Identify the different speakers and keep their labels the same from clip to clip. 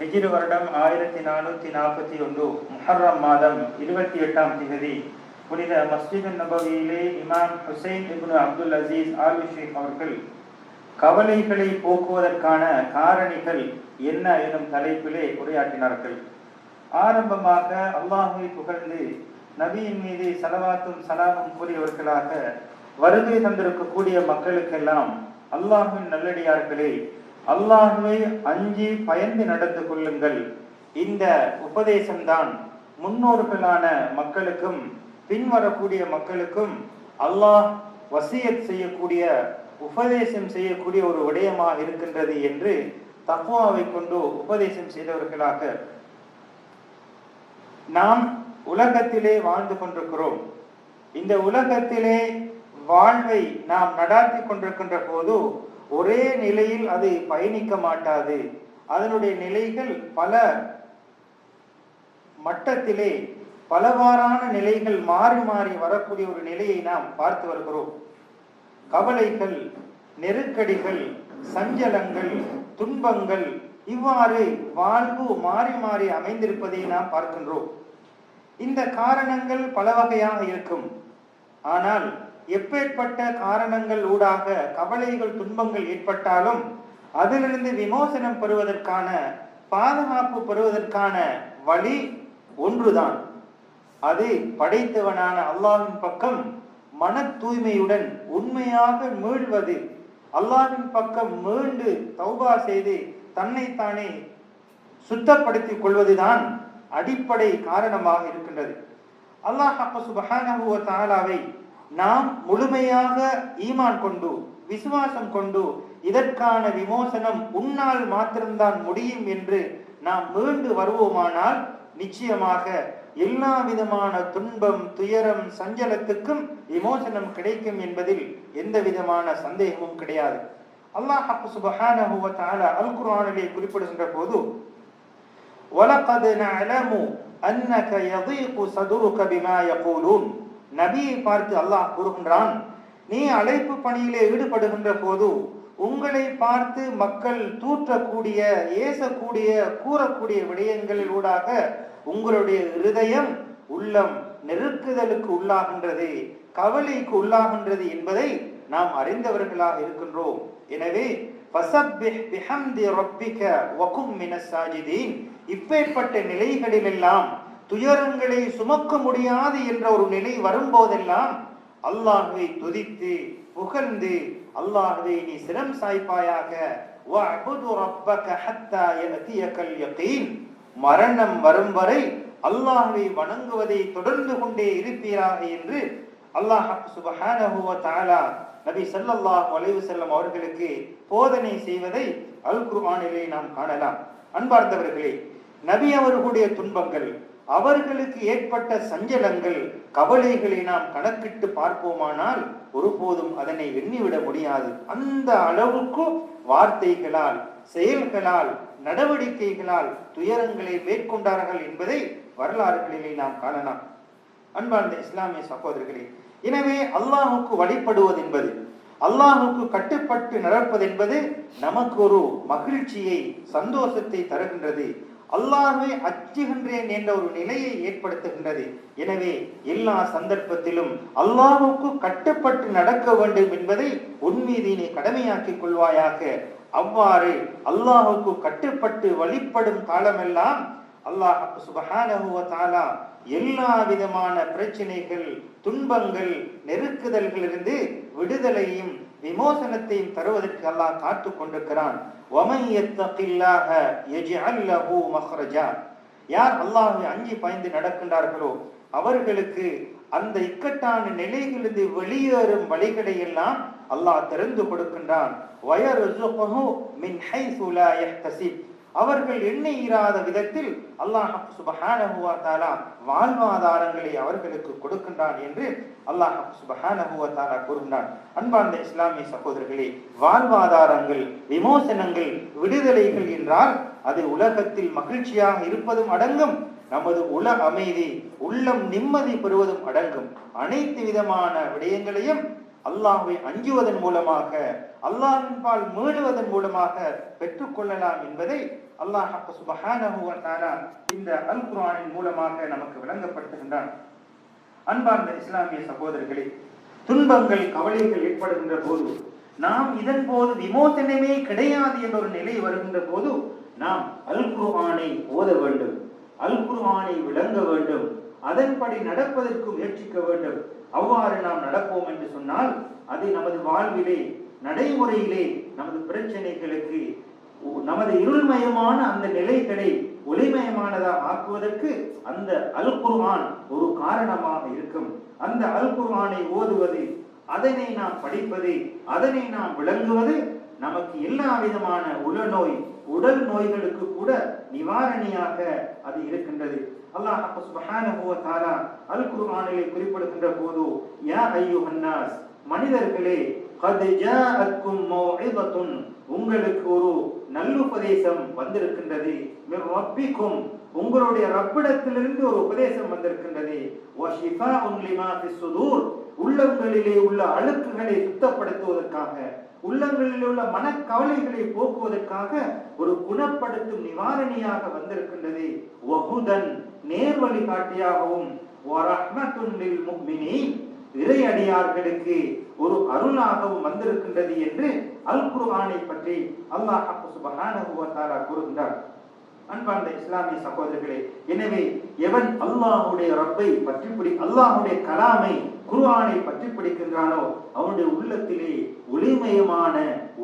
Speaker 1: ஹிஜ்ரு வருடம் ஆயிரத்தி நானூற்றி நாற்பத்தி ஒன்று முஹர்ரம் மாதம் இருபத்தி எட்டாம் திகதி. புனித மஸ்ஜித் நபவியிலே Imam Hussain ibn Abdul Aziz Al Sheikh அவர்கள் கவலைகளை போக்குவதற்கான காரணிகள் என்ன எனும் தலைப்பிலே உரையாற்றினார்கள். ஆரம்பமாக அல்லாஹை புகழ்ந்து நபியின் மீது சலவாத்தும் சலாமும் கூறியவர்களாக வருகை தந்திருக்கக்கூடிய மக்களுக்கெல்லாம் அல்லாஹின் நல்லடியார்களே அல்லாஹுவை அஞ்சி பயந்து நடந்து கொள்ளுங்கள். இந்த உபதேசம்தான் முன்னோர்களான மக்களுக்கும் பின்வரக்கூடிய மக்களுக்கும் அல்லாஹ் வசியத் செய்யக்கூடிய உபதேசம் செய்யக்கூடிய ஒரு விடயமாக இருக்கின்றது என்று தக்குவாவை கொண்டு உபதேசம் செய்தவர்களாக நாம் உலகத்திலே வாழ்ந்து கொண்டிருக்கிறோம். இந்த உலகத்திலே வாழ்வை நாம் நடாத்தி கொண்டிருக்கின்ற போது ஒரே நிலையில் அது பயணிக்க மாட்டாது. அதனுடைய நிலைகள் பல மட்டத்திலே பலவாறான நிலைகள் மாறி மாறி வரக்கூடிய ஒரு நிலையை நாம் பார்த்து வருகிறோம். கவலைகள் நெருக்கடிகள் சஞ்சலங்கள் துன்பங்கள் இவ்வாறு வாழ்வு மாறி மாறி அமைந்திருப்பதை நாம் பார்க்கின்றோம். இந்த காரணங்கள் பல வகையாக இருக்கும். ஆனால் எப்பேற்பட்ட காரணங்கள் ஊடாக கவலைகள் துன்பங்கள் ஏற்பட்டாலும் அதிலிருந்து விமோசனம் பெறுவதற்கான பாதுகாப்பு பெறுவதற்கான வழி ஒன்றுதான். அது படைத்தவனான அல்லாவின் பக்கம் மன தூய்மையுடன் உண்மையாக மீள்வது. அல்லாவின் பக்கம் மீண்டு தௌபா செய்து தன்னைத்தானே சுத்தப்படுத்திக் கொள்வதுதான் அடிப்படை காரணமாக இருக்கின்றது. அல்லாஹ் சுபஹானஹுவ தாலாவை நாம் முழுமையாக ஈமான் கொண்டு விசுவாசம் கொண்டு இதற்கான விமோசனம் உன்னால் மாத்திரம்தான் முடியும் என்று நாம் மீண்டு வருவோமானால் நிச்சயமாக எல்லா விதமான துன்பம் துயரம் சஞ்சலத்துக்கும் விமோசனம் கிடைக்கும் என்பதில் எந்த விதமான சந்தேகமும் கிடையாது. அல்லாஹ் சுபஹானஹு வ தஆலா அல் குர்ஆனிலே குறிப்பிடுகின்ற போது வலகத் நஅலமு அன்னக யதீகு சதுருக பிமா யகூலூன். நபியை பார்த்து அல்லாஹ் கூறுகின்றான் நீ அழைப்பு பணியிலே ஈடுபடுகின்ற போது உங்களை பார்த்து மக்கள் தூற்றக்கூடிய ஏசக்கூடிய கூறக்கூடிய விடயங்களில் ஊடாக உங்களுடைய இருதயம் உள்ளம் நெருக்குதலுக்கு உள்ளாகின்றது கவலைக்கு உள்ளாகின்றது என்பதை நாம் அறிந்தவர்களாக இருக்கின்றோம். எனவே இப்பேற்பட்ட நிலைகளிலெல்லாம் துயரங்களை சுமக்க முடியாது என்ற ஒரு நிலை வரும்போதெல்லாம் அல்லாஹுவை துதித்து புகழ்ந்து அல்லாஹுவை நீ சிரம் சாய்ப்பாயாக. மரணம் வரும் வரை அல்லாஹுவை வணங்குவதை தொடர்ந்து கொண்டே இருப்பீராக என்று அல்லாஹ் சுபஹானஹு வ நபி சல்லல்லாஹ் வலைவு செல்லம் அவர்களுக்கு போதனை செய்வதை அல் குர்ஆனிலே நாம் காணலாம். அன்பார்ந்தவர்களே நபி அவர்களுடைய துன்பங்கள் அவர்களுக்கு ஏற்பட்ட சஞ்சலங்கள் கவலைகளை நாம் கணக்கிட்டு பார்ப்போமானால் ஒருபோதும் அதனை எண்ணிவிட முடியாது. அந்த அளவுக்கு வார்த்தைகளால் செயல்களால் நடவடிக்கைகளால் துயரங்களை மேற்கொண்டார்கள் என்பதை வரலாறுகளிலே நாம் காணலாம். அன்பார்ந்த இஸ்லாமிய சகோதரர்களே எனவே அல்லாஹுக்கு வழிபடுவது என்பது அல்லாஹுக்கு கட்டுப்பட்டு நடப்பது என்பது நமக்கு ஒரு மகிழ்ச்சியை சந்தோஷத்தை தருகின்றது. அல்லாஹை அச்சுகின்றேன் என்ற ஒரு நிலையை ஏற்படுத்துகின்றது. எனவே எல்லா சந்தர்ப்பத்திலும் அல்லாஹுக்கு கட்டுப்பட்டு நடக்க வேண்டும் என்பதை உன்மீது நீ கடமையாக்கிக் கொள்வாயாக. அவ்வாறு அல்லாஹுக்கு கட்டுப்பட்டு வழிபடும் காலமெல்லாம் அல்லாஹ் சுபஹானஹு தாலா எல்லா விதமான பிரச்சனைகள் துன்பங்கள் நெருக்குதல்களிலிருந்து விடுதலையும் விமோசனத்தையும் தருவதற்கு அல்லாஹ் காத்து கொண்டிருக்கிறான். யார் அல்லாஹை அஞ்சி பாய்ந்து நடக்கின்றார்களோ அவர்களுக்கு அந்த இக்கட்டான நிலையிலிருந்து வெளியேறும் வழிகளை எல்லாம் அல்லாஹ் திறந்து கொடுக்கின்றான். அவர்கள் எண்ணெயிராத விதத்தில் அல்லாஹ் சுபஹானஹுவா தாலா வாழ்வாதாரங்களை அவர்களுக்கு கொடுக்கின்றான் என்று அல்லாஹ் சுபஹானஹுவா தாலா கூறுகின்றான். அன்பார்ந்த இஸ்லாமிய சகோதரர்களே வாழ்வாதாரங்கள் விமோசனங்கள் விடுதலைகள் என்றால் அது உலகத்தில் மகிழ்ச்சியாக இருப்பதும் அடங்கும். நமது உல அமைதி உள்ளம் நிம்மதி பெறுவதும் அடங்கும். அனைத்து விதமான விடயங்களையும் அல்லாஹை அஞ்சுவதன் மூலமாக அல்லாஹின் பால் மீளுவதன் மூலமாக பெற்றுக்கொள்ளலாம் என்பதை அல்லாஹ் சுபஹானஹு இந்த அல் குரானின் மூலமாக நமக்கு விளங்கப்படுத்துகின்றான். அன்பார்ந்த இஸ்லாமிய சகோதரர்களே துன்பங்கள் கவலைகள் ஏற்படுகின்ற போது நாம் இதன் போது விமோசனமே கிடையாது என்ற ஒரு நிலை வருகின்ற போது நாம் அல் குருவானை ஓத வேண்டும். அல் குருவானை விளங்க வேண்டும். அதன்படி நடப்பதற்கு முயற்சிக்க வேண்டும். அவ்வாறு நாம் நடப்போம் என்று சொன்னால் அது நமது வாழ்விலே நடைமுறையிலே நமது பிரச்சனைகளுக்கு நமது இருள்மயமான அந்த நிலைகளை ஒளிமயமானதாக ஆக்குவதற்கு அந்த அல்குர்வான் ஒரு காரணமாக இருக்கும். அந்த அல்குர்வானை ஓதுவது அதனை நாம் படிப்பது அதனை நாம் விளங்குவது நமக்கு எல்லா விதமான உளநோய் உடல் நோய்களுக்கு கூட நிவாரணியாக அது இருக்கின்றது. அல்லாஹ் சுபஹானஹு தாலா அல் குர்ஆனிலே குறிப்பிடுகின்ற போது யா ஐயுஹன்னாஸ் மனிதர்களே உங்களுக்கு ஒரு நல்லுபதேசம் வந்திருக்கின்றது. ரப்பிக்கும். உங்களுடைய ரப்பிடத்திலிருந்து ஒரு உபதேசம் வந்திருக்கின்றது. உள்ளங்களிலே உள்ள அழுக்குகளை சுத்தப்படுத்துவதற்காக உள்ளங்களில் உள்ள மனக்கவலைகளை போக்குவதற்காக ஒரு குணப்படுத்தும் நிவாரணியாக வந்திருக்கின்றது. வகுதன் நேர் வழிகாட்டியாகவும். வரஹ்மத்துன் லில் இறையடியார்களுக்கு ஒரு அருளாகவும் வந்திருக்கின்றது என்று அல் குர்ஆனை பற்றி அல்லாஹ் சுப்ஹானஹு வ கூறுகின்றார். அன்பார்ந்த இஸ்லாமிய சகோதரர்களே எனவே எவன் அல்லாஹுடைய ரப்பை பற்றி பிடி அல்லாஹுடைய கலாமை குர்ஆனை பற்றி பிடிக்கின்றானோ அவனுடைய உள்ளத்திலே ஒளிமயமான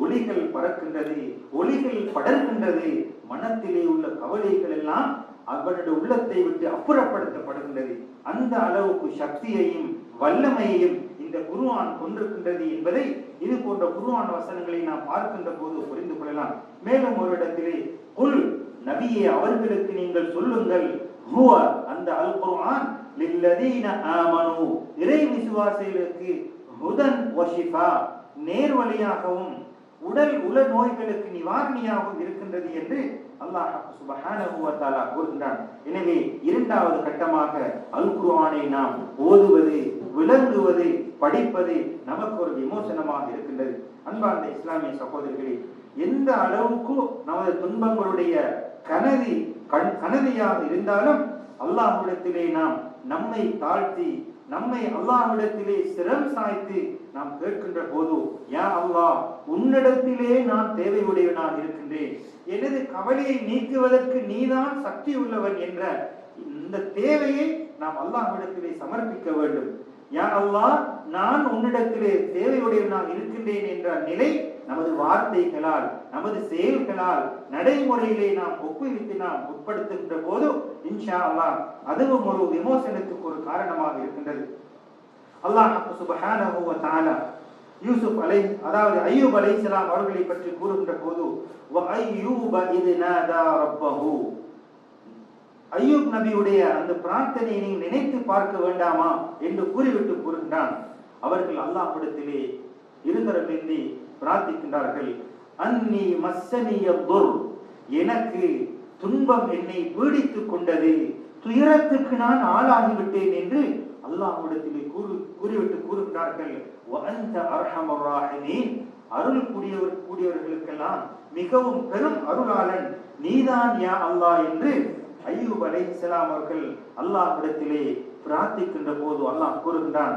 Speaker 1: ஒளிகள் பறக்கின்றது ஒளிகள் படர்கின்றது மனத்திலே உள்ள கவலைகள் எல்லாம் அவனுடைய உள்ளத்தை விட்டு அப்புறப்படுத்தப்படுகின்றது. அந்த அளவுக்கு சக்தியையும் வல்லமையையும் இந்த குருவான் கொண்டிருக்கின்றது என்பதை இது போன்ற குருவான் வசனங்களை நாம் பார்க்கின்ற போது புரிந்து கொள்ளலாம். மேலும் ஒரு இடத்திலே குல் நபியை அவர்களுக்கு நீங்கள் சொல்லுங்கள் ஹுவ அந்த அல் குர்ஆன் லில்லதீன ஆமனு. இறை விசுவாசிகளுக்கு ஹுதன் வஷிஃபா நேர்வழியாகவும் உடல் உல நோய்களுக்கு நிவாரணியாகவும் இருக்கின்றது என்று அல்லாஹ் சுபஹான கூறுகின்றான். எனவே இரண்டாவது கட்டமாக அல் குர்ஆனை நாம் ஓதுவது விளங்குவது படிப்பது நமக்கு ஒரு விமோசனமாக இருக்கின்றது. அன்பார்ந்த இஸ்லாமிய சகோதரிகளே எந்த அளவுக்கு நமது துன்பங்களுடைய கனதி கண் கனதியாக இருந்தாலும் அல்லாஹ்விடத்திலே நாம் நம்மை தாழ்த்தி நம்மை அல்லாஹ்விடத்திலே சிரம் சாய்த்து நாம் கேட்கின்ற போது யா அல்லாஹ் உன்னிடத்திலே நான் தேவையுடையவனாக இருக்கின்றேன். எனது கவலையை நீக்குவதற்கு நீதான் சக்தி உள்ளவன் என்ற இந்த தேவையை நாம் அல்லாஹ்விடத்திலே சமர்ப்பிக்க வேண்டும். யா அல்லாஹ் நான் உன்னிடத்திலே தேவையுடையவனாக இருக்கின்றேன் என்ற நிலை நமது வார்த்தைகளால் நமது செயல்களால் நடைமுறையிலே நாம் ஒப்புவித்து நாம் உட்படுத்துகின்ற போது இன்ஷா அல்லாஹ் அதுவும் ஒரு விமோசனத்துக்கு ஒரு காரணமாக இருக்கின்றது. அல்லாஹ் சுபஹானஹு வ தஆலா யூசுப் அலை அதாவது ஐயூப் அலைஹிஸ்ஸலாம் அவர்களை பற்றி கூறுகின்ற போது வ ஐயூப இத் நாதா ரப்பஹு ஐயூப் நபியுடைய அந்த பிரார்த்தனையை நீங்கள் நினைத்து பார்க்க வேண்டாமா என்று கூறிவிட்டு கூறுகின்றான். அவர்கள் அல்லாஹ்விடத்திலே இருந்தரமின்றி பிரார்த்திக்கின்றார்கள். அன்னி மஸ்ஸனிய துர். எனக்கு துன்பம் என்னை பீடித்துக் கொண்டது. துயரத்துக்கு நான் ஆளாகிவிட்டேன் என்று அல்லாஹ்விடத்திலே கூறு கூறிவிட்டு கூறுகிறார்கள் வஅந்த அர்ஹமர் அருள் கூடியவர் கூடியவர்களுக்கெல்லாம் மிகவும் பெரும் அருளாளன் நீதான் யா அல்லாஹ் என்று ஐயூப் அலைஹிஸ்ஸலாம் அவர்கள் அல்லாஹ்விடத்திலே பிரார்த்திக்கின்ற போது அல்லாஹ் கூறுகின்றான்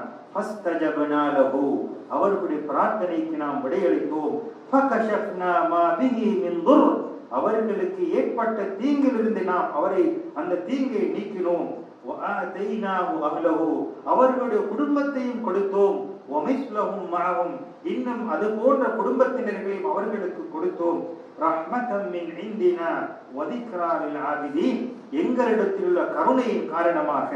Speaker 1: அவர்களுடைய பிரார்த்தனைக்கு நாம் விடையளித்தோம் மா அவர்களுக்கு ஏற்பட்ட தீங்கிலிருந்து நாம் அவரை அந்த தீங்கை நீக்கினோம் அவர்களுடைய குடும்பத்தையும் கொடுத்தோம் வமிஸ்லஹும் இன்னும் அது போன்ற குடும்பத்தினர்களையும் அவர்களுக்கு கொடுத்தோம் ரஹ்மதம் மின் இந்தினா வதிக்ரா லில் ஆபிதீன். எங்களிடத்தில் உள்ள கருணையின் காரணமாக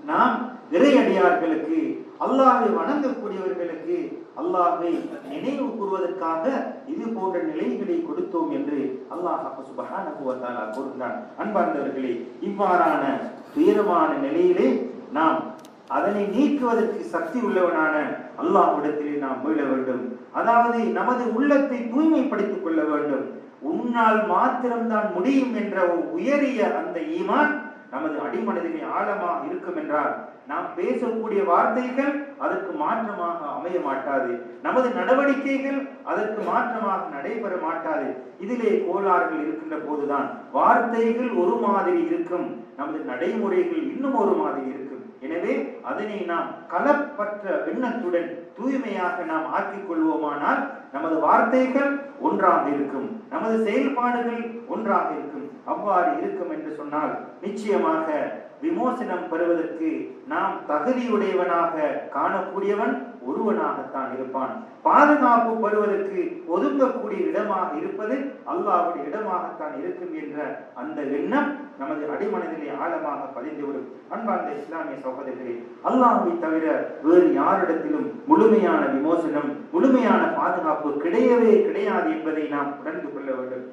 Speaker 1: நாம் இறையடியார்களுக்கு அல்லாஹை வணங்கக்கூடியவர்களுக்கு அல்லாஹை நினைவு கூறுவதற்காக இது போன்ற நிலைகளை கொடுத்தோம் என்று அல்லாஹ் சுபகான வ கூறுகிறான். அன்பார்ந்தவர்களே இவ்வாறான துயரமான நிலையிலே நாம் அதனை நீக்குவதற்கு சக்தி உள்ளவனான அல்லாஹ் இடத்திலே நாம் மீள வேண்டும். அதாவது நமது உள்ளத்தை தூய்மைப்படுத்திக் கொள்ள வேண்டும். உன்னால் மாத்திரம்தான் முடியும் என்ற உயரிய அந்த ஈமான் நமது அடிமனதிலே ஆழமாக இருக்கும் என்றால் நாம் பேசக்கூடிய வார்த்தைகள் அதற்கு மாற்றமாக அமைய மாட்டாது. நமது நடவடிக்கைகள் அதற்கு மாற்றமாக நடைபெற மாட்டாது. இதிலே கோளாறுகள் இருக்கின்ற போதுதான் வார்த்தைகள் ஒரு மாதிரி இருக்கும். நமது நடைமுறைகள் இன்னும் ஒரு மாதிரி இருக்கும். எனவே அதனை நாம் கலப்பற்ற எண்ணத்துடன் தூய்மையாக நாம் ஆக்கிக் கொள்வோமானால் நமது வார்த்தைகள் ஒன்றாக இருக்கும். நமது செயல்பாடுகள் ஒன்றாக இருக்கும். அவ்வாறு இருக்கும் என்று சொன்னால் நிச்சயமாக விமோசனம் பெறுவதற்கு நாம் தகுதியுடையவனாக காணக்கூடியவன் ஒருவனாகத்தான் இருப்பான். பாதுகாப்பு பெறுவதற்கு ஒதுங்கக்கூடிய இடமாக இருப்பது அல்லாவுடைய இடமாகத்தான் இருக்கும் என்ற அந்த எண்ணம் நமது அடிமனதிலே ஆழமாக பதிந்துவிடும் அன்பார்ந்த இஸ்லாமிய சகோதரர்களே அல்லாஹை தவிர வேறு யாரிடத்திலும் முழுமையான விமோசனம் முழுமையான பாதுகாப்பு கிடையவே கிடையாது என்பதை நாம் உணர்ந்து கொள்ள வேண்டும்.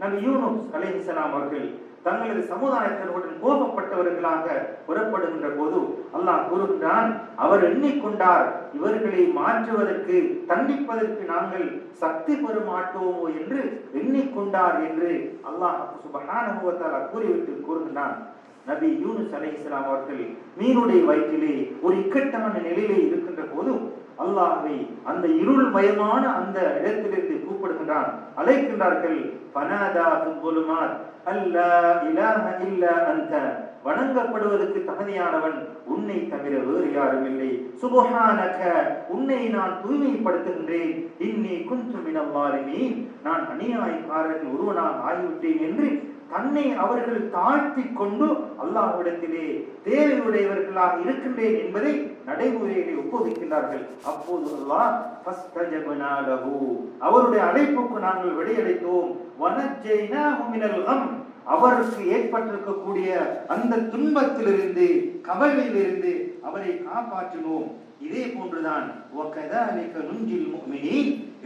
Speaker 1: நம் யூனுஸ் இஸ்லாம் அவர்கள் தங்களது சமுதாயத்தினருடன் கோபப்பட்டவர்களாக புறப்படுகின்ற போது அல்லாஹ் கூறுகின்றான் அவர் எண்ணிக்கொண்டார் இவர்களை மாற்றுவதற்கு தண்டிப்பதற்கு நாங்கள் சக்தி பெறமாட்டோமோ என்று எண்ணிக்கொண்டார் என்று அல்லாஹ் சுபகானுபவத்தால் வ கூறிவிட்டு கூறுகின்றான். நபி யூனுஸ் இஸ்லாம் அவர்கள் மீனுடைய வயிற்றிலே ஒரு இக்கட்டான நிலையிலே இருக்கின்ற போதும் அல்லாஹை அந்த இருள் மயமான அந்த இடத்திலிருந்து கூப்பிடுகின்றான். அழைக்கின்றார்கள் பனாதா துல்லுமாத் அல்லா இலாஹ இல்லா அந்த வணங்கப்படுவதற்கு தகுதியானவன் உன்னை தவிர வேறு யாரும் இல்லை. சுபஹானக உன்னை நான் தூய்மைப்படுத்துகின்றேன். இன்னி குந்து மாறினி நான் அநியாயக்காரர்கள் ஒருவனாக ஆகிவிட்டேன் என்று தன்னை அவர்கள் தாழ்த்தி கொண்டு அல்லாஹ்விடத்திலே தேவையுடையவர்களாக இருக்கின்றேன் என்பதை நடைமுறையிலே ஒப்புவிக்கிறார்கள் அப்போது அல்லாஹ் அவருடைய அழைப்புக்கு நாங்கள் விடையளித்தோம். வனஜெய்னாகும் அவருக்கு ஏற்பட்டிருக்கக்கூடிய அந்த துன்பத்திலிருந்து கவலையிலிருந்து அவரை காப்பாற்றினோம். இதே போன்றுதான்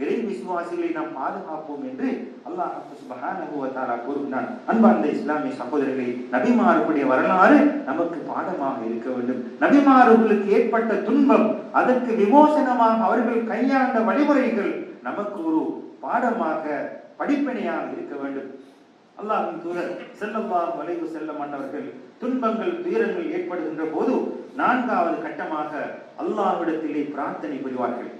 Speaker 1: இறை விசுவாசிகளை நாம் பாதுகாப்போம் என்று அல்லாஹ் சுப்ஹானஹு கூறுகிறான் அன்பார்ந்த இஸ்லாமிய சகோதரர்களை நபிமார்களுடைய வரலாறு நமக்கு பாடமாக இருக்க வேண்டும். நபிமார்களுக்கு ஏற்பட்ட துன்பம் அதற்கு விமோசனமாக அவர்கள் கையாண்ட வழிமுறைகள் நமக்கு ஒரு பாடமாக படிப்பினையாக இருக்க வேண்டும். அல்லாஹின் தூரர் செல்லம்மா வளைவு செல்ல அன்னவர்கள் துன்பங்கள் துயரங்கள் ஏற்படுகின்ற போது நான்காவது கட்டமாக அல்லாஹ்விடத்திலே பிரார்த்தனை புரிவார்கள்.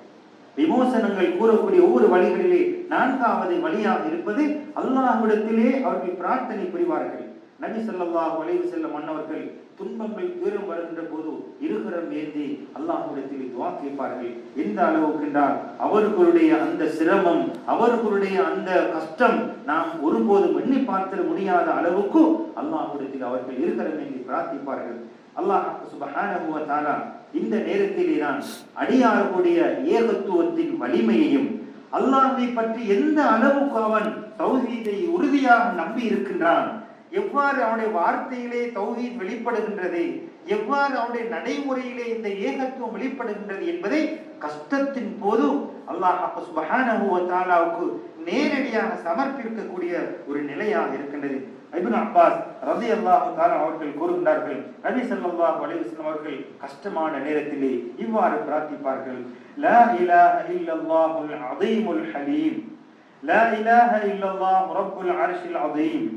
Speaker 1: விமோசனங்கள் கூறக்கூடிய ஒவ்வொரு வழிகளிலே நான்காவது வழியாக இருப்பது அல்லாஹ்விடத்திலே அவர்கள் பிரார்த்தனை புரிவார்கள். நபி ஸல்லல்லாஹு வளைவு செல்ல மன்னவர்கள் துன்பங்கள் துயரம் வருகின்ற போது இருகரம் ஏந்தி அல்லாஹுடத்தில் துவா கேட்பார்கள். எந்த அளவுக்கு என்றால் அவர்களுடைய அந்த சிரமம் அவர்களுடைய அந்த கஷ்டம் நாம் ஒருபோதும் எண்ணி பார்த்திட முடியாத அளவுக்கு அல்லாஹுடத்தில் அவர்கள் இருகரம் ஏந்தி பிரார்த்திப்பார்கள். அல்லாஹ் சுபஹானஹு வ தஆலா இந்த நேரத்திலே தான் அடியார்களுடைய ஏகத்துவத்தின் வலிமையையும் அல்லாஹை பற்றி எந்த அளவுக்கு அவன் தௌஹீதை உறுதியாக நம்பி இருக்கின்றான்? எவ்வாறு அவனுடைய வார்த்தையிலே தௌஹீத் வெளிப்படுகின்றது? எவ்வாறு அவனுடைய நடைமுறையிலே இந்த ஏகத்துவம் வெளிப்படுகின்றது என்பதை கஷ்டத்தின் போது அல்லாஹ் சுபஹானஹு வ தாலாவுக்கு நேரடியாக சமர்ப்பிக்கக்கூடிய ஒரு நிலையாக இருக்கின்றது. ஐபின் அப்பாஸ் ரலியல்லாஹு தாலா அவர்கள் கூறுகின்றார்கள் நபி ஸல்லல்லாஹு அலைஹி அவர்கள் கஷ்டமான நேரத்திலே இவ்வாறு பிரார்த்திப்பார்கள் லா இலாஹ இல்லல்லாஹுல் அதீமுல் ஹலீம் லா இலாஹ இல்லல்லாஹு ரப்புல் அர்ஷில் அதீம்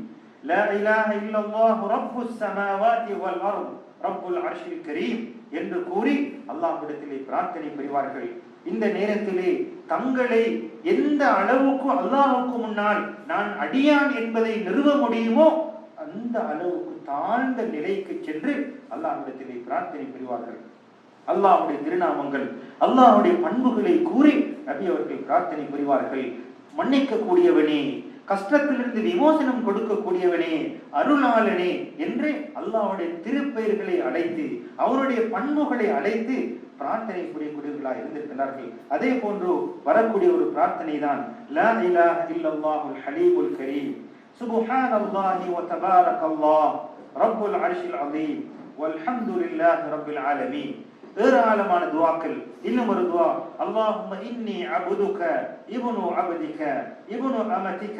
Speaker 1: லா இலாஹ இல்லல்லாஹு ரப்புஸ் ஸமாவாதி வல் அர்த் ரப்புல் அர்ஷில் கரீம் என்று கூறி அல்லாஹ்விடத்திலே பிரார்த்தனை புரிவார்கள். இந்த நேரத்திலே தங்களை எந்த அளவுக்கு அல்லாஹுக்கு முன்னால் நான் அடியான் என்பதை நிறுவ முடியுமோ அந்த அளவுக்கு தாழ்ந்த நிலைக்கு சென்று அல்லாஹிடத்திலே பிரார்த்தனை புரிவார்கள். அல்லாஹ்வுடைய திருநாமங்கள் அல்லாஹுடைய பண்புகளை கூறி நபி அவர்கள் பிரார்த்தனை புரிவார்கள். மன்னிக்க கூடியவனே கஷ்டத்திலிருந்து விமோசனம் கொடுக்கக்கூடியவனே அருளாளனே என்று அல்லாவுடைய திருப்பெயர்களை அழைத்து அவருடைய பண்புகளை அழைத்து பிரார்த்தனை புரியக்கூடியவர்களாக இருந்திருக்கிறார்கள் அதே போன்று வரக்கூடிய ஒரு பிரார்த்தனை தான் லா இலாஹ இல்லல்லாஹுல் ஹலீமுல் கரீம் சுப்ஹானல்லாஹி வ தபாரக்கல்லாஹ் ரப்புல் அர்ஷில் அஸீம் வல்ஹம்துலில்லாஹி ரப்பில் ஆலமீன் ஏராளமான துவாக்கள் இன்னும் ஒரு துவா அல்லாஹும்ம இன்னி அபுதுக இப்னு அபதிக இப்னு அமதிக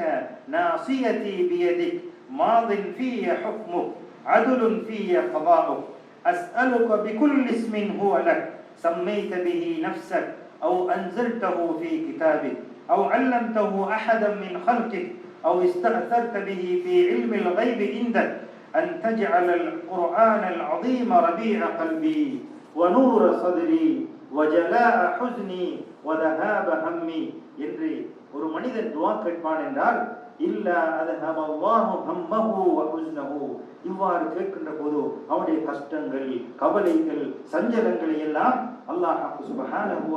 Speaker 1: நாசியதி பியதிக் மாதின் ஃபிய ஹுக்முக் عدل في قضاؤك أسألك بكل اسم هو لك سميت به نفسك أو أنزلته في كتابك أو علمته أحدا من خلقك أو استأثرت به في علم الغيب عندك أن تجعل القرآن العظيم ربيع قلبي ونور صدري وجلاء حزني وذهاب همي என்று ஒரு மனிதன் துவா கேட்பான் என்றால் இல்ல அதுஹப அல்லாஹு ஹம்மஹு வ ஹுஸ்னஹு இவ்வாறு கேட்கின்ற போது அவனுடைய கஷ்டங்கள் கவலைகள் சஞ்சலங்களை எல்லாம் அல்லாஹ் சுப்ஹானஹு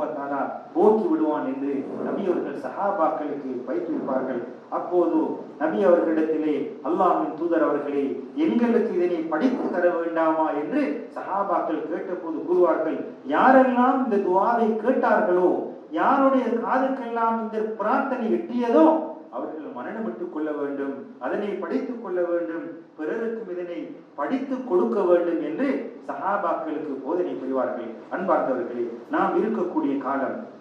Speaker 1: போக்கி விடுவான் என்று நபி அவர்கள் சஹாபாக்களுக்கு பயிற்றுவிப்பார்கள் அப்போது நபி அவர்களிடத்திலே அல்லாஹின் தூதர் அவர்களே எங்களுக்கு இதனை படித்து தர வேண்டாமா என்று சஹாபாக்கள் கேட்டபோது கூறுவார்கள் யாரெல்லாம் இந்த துவாவை கேட்டார்களோ யாருடைய காதுக்கெல்லாம் இந்த பிரார்த்தனை எட்டியதோ அவர்கள் மரணமிட்டுக் கொள்ள வேண்டும் அதனை படித்துக் கொள்ள வேண்டும் பிறருக்கும் இதனை படித்து கொடுக்க வேண்டும் என்று சஹாபாக்களுக்கு போதனை புரிவார்கள். அன்பார்ந்தவர்களே நாம் இருக்கக்கூடிய காலம்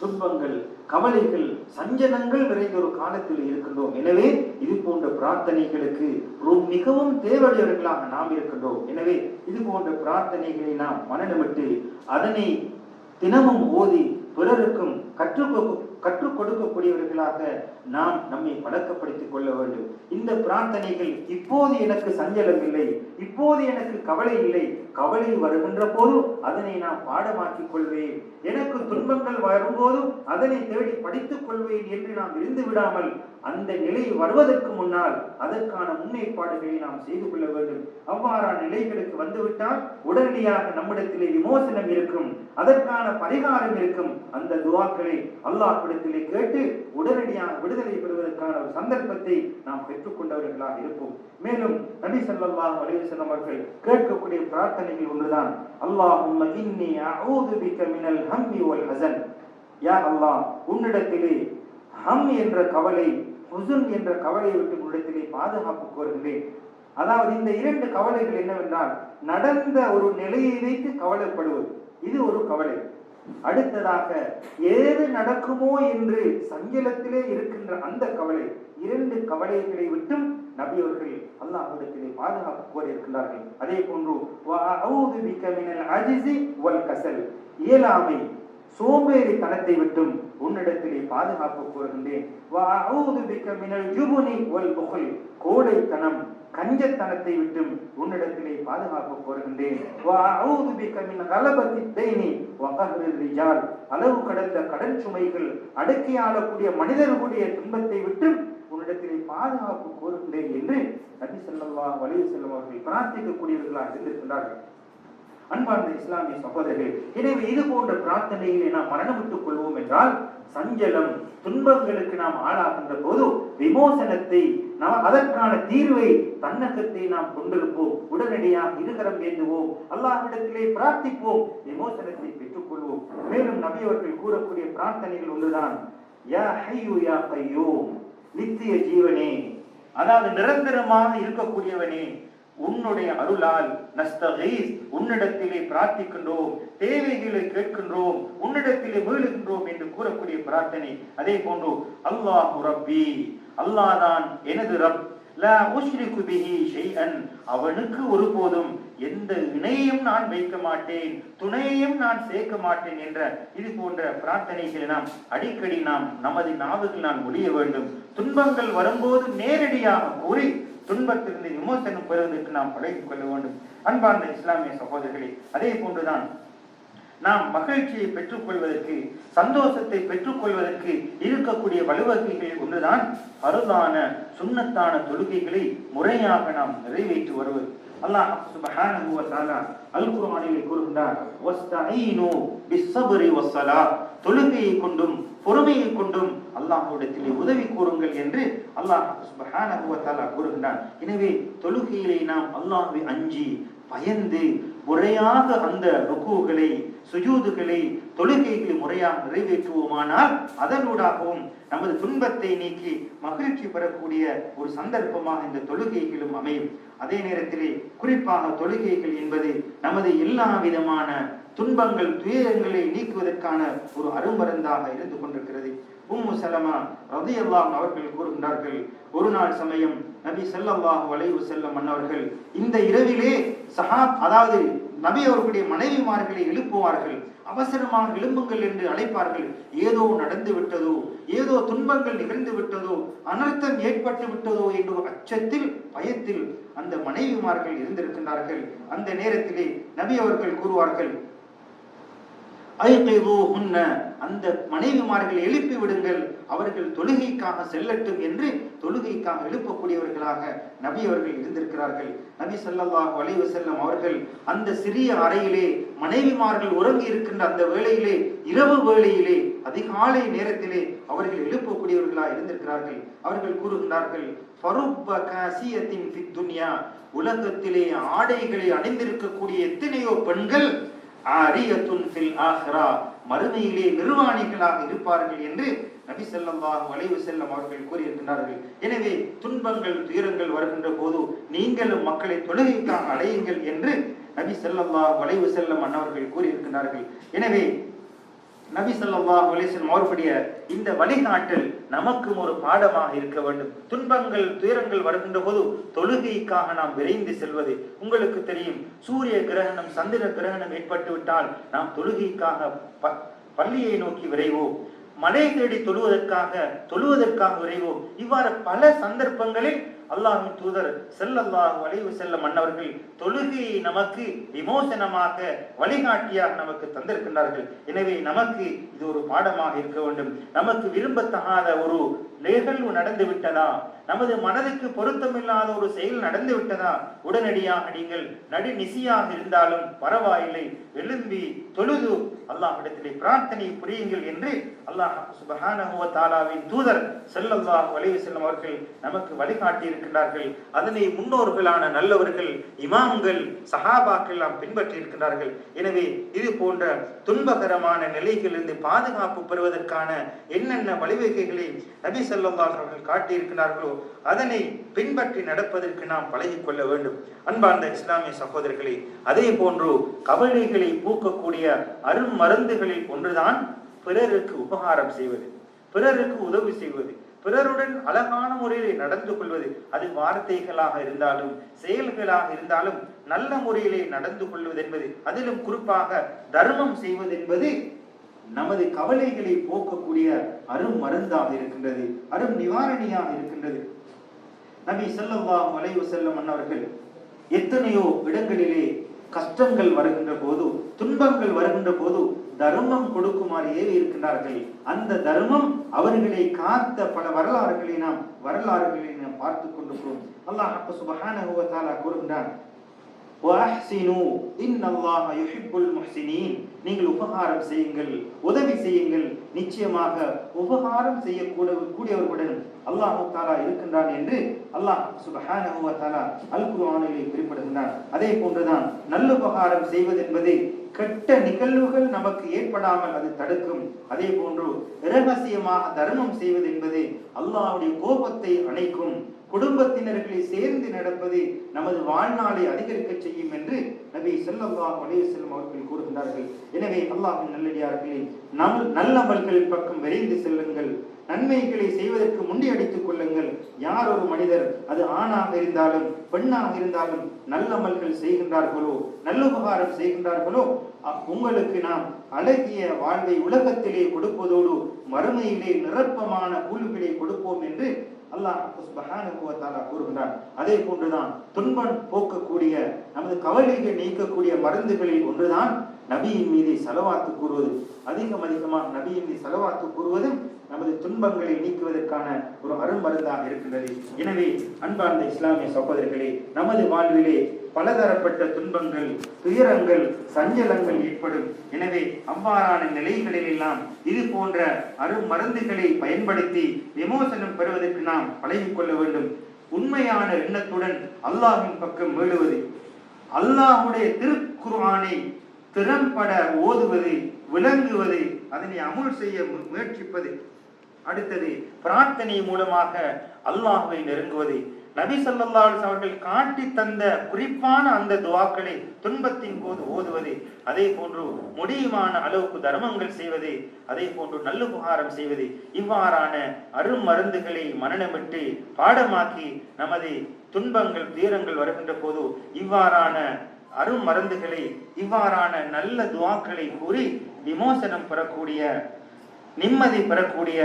Speaker 1: துன்பங்கள் கவலைகள் சஞ்சனங்கள் நிறைந்த ஒரு காலத்தில் இருக்கின்றோம். எனவே இது போன்ற பிரார்த்தனைகளுக்கு ரொ- மிகவும் தேவையவர்களாக நாம் இருக்கின்றோம். எனவே இது போன்ற பிரார்த்தனைகளை நாம் மனநமிட்டு அதனை தினமும் ஓதி பிறருக்கும் கற்றுக் கற்றுக் கொடுக்கக்கூடியவர்களாக நாம் நம்மை பழக்கப்படுத்திக் கொள்ள வேண்டும். இந்த பிரார்த்தனைகள் இப்போது எனக்கு சஞ்சலம் இல்லை இப்போது எனக்கு கவலை இல்லை. கவலை வருகின்ற போது அதனை நான் பாடமாக்கிக் கொள்வேன். எனக்கு துன்பங்கள் வரும்போது அதனை தேடி படித்துக் கொள்வேன் என்று நாம் இருந்து விடாமல் அந்த நிலை வருவதற்கு முன்னால் அதற்கான முன்னேற்பாடுகளை நாம் செய்து கொள்ள வேண்டும். அவ்வாறான நிலைகளுக்கு வந்துவிட்டால் உடனடியாக நம்மிடத்திலே விமோசனம் இருக்கும் அதற்கான பரிகாரம் இருக்கும். அந்த துவாக்களை அல்லாஹ் அல்லாஹ்விடத்திலே கேட்டு உடனடியாக விடுதலை பெறுவதற்கான ஒரு சந்தர்ப்பத்தை நாம் பெற்றுக்கொண்டவர்களாக இருப்போம். மேலும் நபி ஸல்லல்லாஹு அலைஹி வஸல்லம் அவர்கள் கேட்கக்கூடிய பிரார்த்தனைகள் ஒன்றுதான். அல்லாஹ் இன்னி அவுது பிக்க மினல் ஹம்மி ஒல் ஹசன். யா அல்லாஹ் உன்னிடத்திலே ஹம் என்ற கவலை ஹுசுன் என்ற கவலையை விட்டு உன்னிடத்திலே பாதுகாப்பு கோருகிறேன். அதாவது இந்த இரண்டு கவலைகள் என்னவென்றால் நடந்த ஒரு நிலையை வைத்து கவலைப்படுவது. இது ஒரு கவலை. அடுத்ததாக ஏது நடக்குமோ என்று சஞ்சலத்திலே இருக்கின்ற அந்த கவலை இரண்டு கவலைகளை விட்டும் நபியவர்கள் அல்லாஹிடத்திலே பாதுகாப்பு கோரி இருக்கின்றார்கள் அதே போன்று கசல் இயலாமை மினல் தனத்தை வல் இயலாமை விட்டும் உன்னிடத்திலே பாதுகாப்பு கோருகின்றேன். கோடைத்தனம் கஞ்சத்தனத்தை விட்டும் உன்னிடத்திலே பாதுகாப்பு கோருகின்றேன். அளவு கடந்த கடன் சுமைகள் அடக்கி ஆளக்கூடிய மனிதர்களுடைய துன்பத்தை விட்டும் உன்னிடத்திலே பாதுகாப்பு கோருகின்றேன் என்று நபி செல்லவா அலைஹி வஸல்லம் அவர்கள் பிரார்த்திக்கக்கூடியவர்களாக இருந்திருக்கிறார்கள் அன்பார்ந்த இஸ்லாமிய சகோதரர்கள் எனவே இது போன்ற பிரார்த்தனைகளை நாம் மரணமிட்டுக் கொள்வோம் என்றால் சஞ்சலம் துன்பங்களுக்கு நாம் ஆளாகின்ற போது விமோசனத்தை நாம் அதற்கான தீர்வை தன்னகத்தை நாம் கொண்டிருப்போம். உடனடியாக இருகரம் வேண்டுவோம். அல்லாஹ்விடத்திலே பிரார்த்திப்போம். விமோசனத்தை பெற்றுக்கொள்வோம். மேலும் நபி அவர்கள் கூறக்கூடிய பிரார்த்தனைகள் ஒன்றுதான். யா ஹையு யா கையூம். நித்திய ஜீவனே. அதாவது நிரந்தரமாக இருக்கக்கூடியவனே உன்னுடைய அருளால் நஸ்தகீஸ் உன்னிடத்திலே பிரார்த்திக்கின்றோம். தேவைகளை கேட்கின்றோம். உன்னிடத்திலே மீளுகின்றோம் என்று கூறக்கூடிய பிரார்த்தனை. அதே போன்று அல்லாஹு ரப்பி. அல்லாஹ் தான் எனது ரப். அவனுக்கு ஒருபோதும் எந்த இணையையும் நான் வைக்க மாட்டேன் துணையையும் நான் சேர்க்க மாட்டேன் என்ற இது போன்ற பிரார்த்தனைகளை நாம் அடிக்கடி நாம் நமது நாவுக்கு நான் முடிய வேண்டும். துன்பங்கள் வரும்போது நேரடியாக கூறி துன்பத்திலிருந்து விமோசனம் பெறுவதற்கு நாம் பழகிக் கொள்ள வேண்டும். அன்பார்ந்த இஸ்லாமிய சகோதரர்களே அதே போன்றுதான் நாம் மகிழ்ச்சியை பெற்றுக்கொள்வதற்கு சந்தோஷத்தை பெற்றுக்கொள்வதற்கு இருக்கக்கூடிய வலுவகைகளில் ஒன்றுதான் அருளான சுண்ணத்தான தொழுகைகளை முறையாக நாம் நிறைவேற்றி வருவது. அல்லாஹ் சுப்ஹானஹு வ தஆலா அல் குர்ஆனில் கூறுகின்றார் வஸ்தஈனு பிஸ்ஸப்ரி வஸ்ஸலாத் தொழுகையை கொண்டும் பொறுமையை கொண்டும் அல்லாஹ்விடத்திலே உதவி கூறுங்கள் என்று அல்லாஹ் சுப்ஹானஹு வ தஆலா கூறுகின்றார். எனவே தொழுகையிலே நாம் அல்லாஹ்வை அஞ்சி பயந்து முறையாக அந்த ருக்குகளை சுஜூதுகளை தொழுகைகளை முறையாக நிறைவேற்றுவோமானால் அதனூடாகவும் நமது துன்பத்தை நீக்கி மகிழ்ச்சி பெறக்கூடிய ஒரு சந்தர்ப்பமாக இந்த தொழுகைகளும் அமையும். அதே நேரத்திலே குறிப்பாக தொழுகைகள் என்பது நமது எல்லா விதமான துன்பங்கள் துயரங்களை நீக்குவதற்கான ஒரு அருமருந்தாக இருந்து கொண்டிருக்கிறது. உம்மு சலமா ரதியல்லாஹ் அவர்கள் கூறுகின்றார்கள். ஒரு நாள் சமயம் நபி செல்லல்லாஹு வளைவு வஸல்லம் அன்னவர்கள் இந்த இரவிலே சஹா அதாவது நபி அவர்களுடைய மனைவிமார்களை எழுப்புவார்கள். அவசரமாக எழும்புங்கள் என்று அழைப்பார்கள். ஏதோ நடந்து விட்டதோ ஏதோ துன்பங்கள் நிகழ்ந்து விட்டதோ அனர்த்தம் ஏற்பட்டு விட்டதோ என்ற அச்சத்தில் பயத்தில் அந்த மனைவிமார்கள் இருந்திருக்கின்றார்கள். அந்த நேரத்திலே நபி அவர்கள் கூறுவார்கள் ஐகைதுஹுன்ன அந்த மனைவிமார்களை எழுப்பி விடுங்கள். அவர்கள் தொழுகைக்காக செல்லட்டும் என்று தொழுகைக்காக எழுப்பக்கூடியவர்களாக நபி அவர்கள் இருந்திருக்கிறார்கள். நபி ஸல்லல்லாஹு வளைவு செல்லும் அவர்கள் அந்த சிறிய அறையிலே மனைவிமார்கள் உறங்கி இருக்கின்ற அந்த வேளையிலே இரவு வேளையிலே அதிகாலை நேரத்திலே அவர்கள் எழுப்பக்கூடியவர்களாக இருந்திருக்கிறார்கள். அவர்கள் கூறுகின்றார்கள் ஃபருப்ப காசியத்தின் துன்யா. உலகத்திலே ஆடைகளை அணிந்திருக்கக்கூடிய எத்தனையோ பெண்கள் மறுமையிலே நிர்வாணிகளாக இருப்பார்கள் என்று நபி ஸல்லல்லாஹு வளைவு செல்லம் அவர்கள் கூறியிருக்கிறார்கள் எனவே துன்பங்கள் துயரங்கள் வருகின்ற போது நீங்களும் மக்களை தொழுகைக்காக அடையுங்கள் என்று நபி ஸல்லல்லாஹு வளைவு செல்லம் அன்னவர்கள் கூறியிருக்கிறார்கள் எனவே நபி ஸல்லல்லாஹு அலைஹி வஸல்லம் அவர்களுடைய இந்த வழிகாட்டல் நமக்கும் ஒரு பாடமாக இருக்க வேண்டும். துன்பங்கள் துயரங்கள் வருகின்ற போது தொழுகைக்காக நாம் விரைந்து செல்வது. உங்களுக்கு தெரியும் சூரிய கிரகணம் சந்திர கிரகணம் ஏற்பட்டு விட்டால் நாம் தொழுகைக்காக ப- பள்ளியை நோக்கி விரைவோம். மழை தேடி தொழுவதற்காக தொழுவதற்காக விரைவோம். இவ்வாறு பல சந்தர்ப்பங்களில் அல்லாஹின் தூதர் செல்லல்லாஹ் அலைஹி செல்ல மன்னவர்கள் தொழுகையை நமக்கு விமோசனமாக வழிகாட்டியாக நமக்கு தந்திருக்கின்றார்கள். எனவே நமக்கு இது ஒரு பாடமாக இருக்க வேண்டும். நமக்கு விரும்பத்தகாத ஒரு நிகழ்வு நடந்து விட்டதா? நமது மனதுக்கு பொருத்தமில்லாத ஒரு செயல் நடந்து விட்டதா? உடனடியாக நீங்கள் நடுநிசியாக இருந்தாலும் பரவாயில்லை. எழும்பி தொழுது அல்லாஹிடத்திலே பிரார்த்தனை புரியுங்கள் என்று அல்லாஹ் சுபஹானஹுவ தாலாவின் தூதர் செல்லல்லாஹ் அலைஹி செல்லும் அவர்கள் நமக்கு வழிகாட்டி இருக்கின்றார்கள் அதனை முன்னோர்களான நல்லவர்கள் இமாம்கள் சஹாபாக்கள் எல்லாம் பின்பற்றி இருக்கின்றார்கள் எனவே இது போன்ற துன்பகரமான நிலைகளிலிருந்து பாதுகாப்பு பெறுவதற்கான என்னென்ன வழிவகைகளை நபி செல்லல்லாஹ் அவர்கள் காட்டி இருக்கிறார்களோ அதனை பின்பற்றி நடப்பதற்கு நாம் பழகிக்கொள்ள வேண்டும். அன்பார்ந்த இஸ்லாமிய சகோதரர்களே அதே போன்று கவலைகளை பூக்கக்கூடிய மருந்துகளில் ஒன்றுதான் பிறருக்கு உபகாரம் செய்வது பிறருக்கு உதவி செய்வது பிறருடன் அழகான முறையில் நடந்து கொள்வது. அது வார்த்தைகளாக இருந்தாலும் செயல்களாக இருந்தாலும் நல்ல முறையிலே நடந்து கொள்வது என்பது அதிலும் குறிப்பாக தர்மம் செய்வது என்பது நமது கவலைகளை போக்கக்கூடிய அரும் மருந்தாக இருக்கின்றது அரும் நிவாரணியாக இருக்கின்றது. நபி ஸல்லல்லாஹு அலைஹி செல்லம் அன்னவர்கள் எத்தனையோ இடங்களிலே கஷ்டங்கள் வருகின்ற போது துன்பங்கள் வருகின்ற போது தர்மம் கொடுக்குமாறு ஏவி இருக்கின்றார்கள். அந்த தர்மம் அவர்களை காத்த பல வரலாறுகளை நாம் வரலாறுகளை நாம் பார்த்து கொண்டிருக்கிறோம். அல்லாஹ் அப்ப சுபஹானஹு கூறுகின்றான் நீங்கள் உபகாரம் செய்யுங்கள் உதவி செய்யுங்கள். நிச்சயமாக உபகாரம் செய்யக்கூடிய கூடியவர்களுடன் அல்லாஹ் தாலா இருக்கின்றான் என்று அல்லாஹ் சுபஹானஹு வ தஆலா அல் குர்ஆனிலே குறிப்பிடுகின்றான். அதே போன்றுதான் நல்லுபகாரம் செய்வது என்பது கெட்ட நிகழ்வுகள் நமக்கு ஏற்படாமல் அது தடுக்கும். அதே போன்று இரகசியமாக தர்மம் செய்வது என்பது அல்லாஹ்வுடைய கோபத்தை அணைக்கும். குடும்பத்தினர்களை சேர்ந்து நடப்பது நமது வாழ்நாளை அதிகரிக்க செய்யும் என்று நபி செல்லல்லா அலைஹி வஸல்லம் அவர்கள் கூறுகின்றார்கள். எனவே அல்லாஹின் நல்லடியார்களே நல் நல்லமல்கள் பக்கம் விரைந்து செல்லுங்கள். நன்மைகளை செய்வதற்கு முண்டியடித்துக் கொள்ளுங்கள். யார் ஒரு மனிதர் அது ஆணாக இருந்தாலும் பெண்ணாக இருந்தாலும் நல்லமல்கள் செய்கின்றார்களோ நல்லுபகாரம் செய்கின்றார்களோ உங்களுக்கு நாம் அழகிய வாழ்வை உலகத்திலே கொடுப்பதோடு மறுமையிலே நிரப்பமான கூலிகளை கொடுப்போம் என்று அல்லாஹ் சுப்ஹானஹு கூறுகிறார் அதே போன்றுதான் துன்பம் போக்கக்கூடிய நமது கவலைகள் நீக்கக்கூடிய மருந்துகளில் ஒன்றுதான் நபியின் மீது செலவாத்து கூறுவது அதிகம் அதிகமாக நபியின் மீது செலவாத்து கூறுவது நமது துன்பங்களை நீக்குவதற்கான ஒரு அருமருந்தாக இருக்கின்றது. எனவே அன்பார்ந்த இஸ்லாமிய சகோதரர்களே நமது வாழ்விலே பலதரப்பட்ட துன்பங்கள் துயரங்கள் சஞ்சலங்கள் ஏற்படும். எனவே அவ்வாறான நிலைகளில் எல்லாம் இது போன்ற அருமருந்துகளை பயன்படுத்தி விமோசனம் பெறுவதற்கு நாம் பழகிக்கொள்ள வேண்டும். உண்மையான எண்ணத்துடன் அல்லாஹின் பக்கம் மீளுவது அல்லாஹுடைய திருக்குர்ஆனை திறம்பட ஓதுவது விளங்குவது அதனை அமுல் செய்ய முயற்சிப்பது. அடுத்தது பிரார்த்தனை மூலமாக அல்லாஹுவை நெருங்குவது. நபி ஸல்லல்லாஹு அவர்கள் காட்டி தந்த குறிப்பான அந்த துவாக்களை துன்பத்தின் போது ஓதுவது. அதே போன்று முடியுமான அளவுக்கு தர்மங்கள் செய்வது. அதே போன்று நல்லுபகாரம் செய்வது. இவ்வாறான அருமருந்துகளை மரணமிட்டு பாடமாக்கி நமது துன்பங்கள் துயரங்கள் வருகின்ற போது இவ்வாறான அருமருந்துகளை இவ்வாறான நல்ல துவாக்களை கூறி விமோசனம் பெறக்கூடிய நிம்மதி பெறக்கூடிய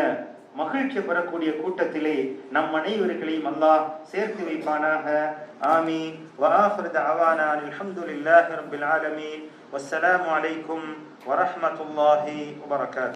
Speaker 1: மகிழ்ச்சி பெறக்கூடிய கூட்டத்திலே நம் அனைவர்களையும் அல்லாஹ் சேர்த்து வைப்பானாக ஆமீன் وآخر دعوانا أن الحمد لله رب العالمين والسلام عليكم ورحمة الله وبركاته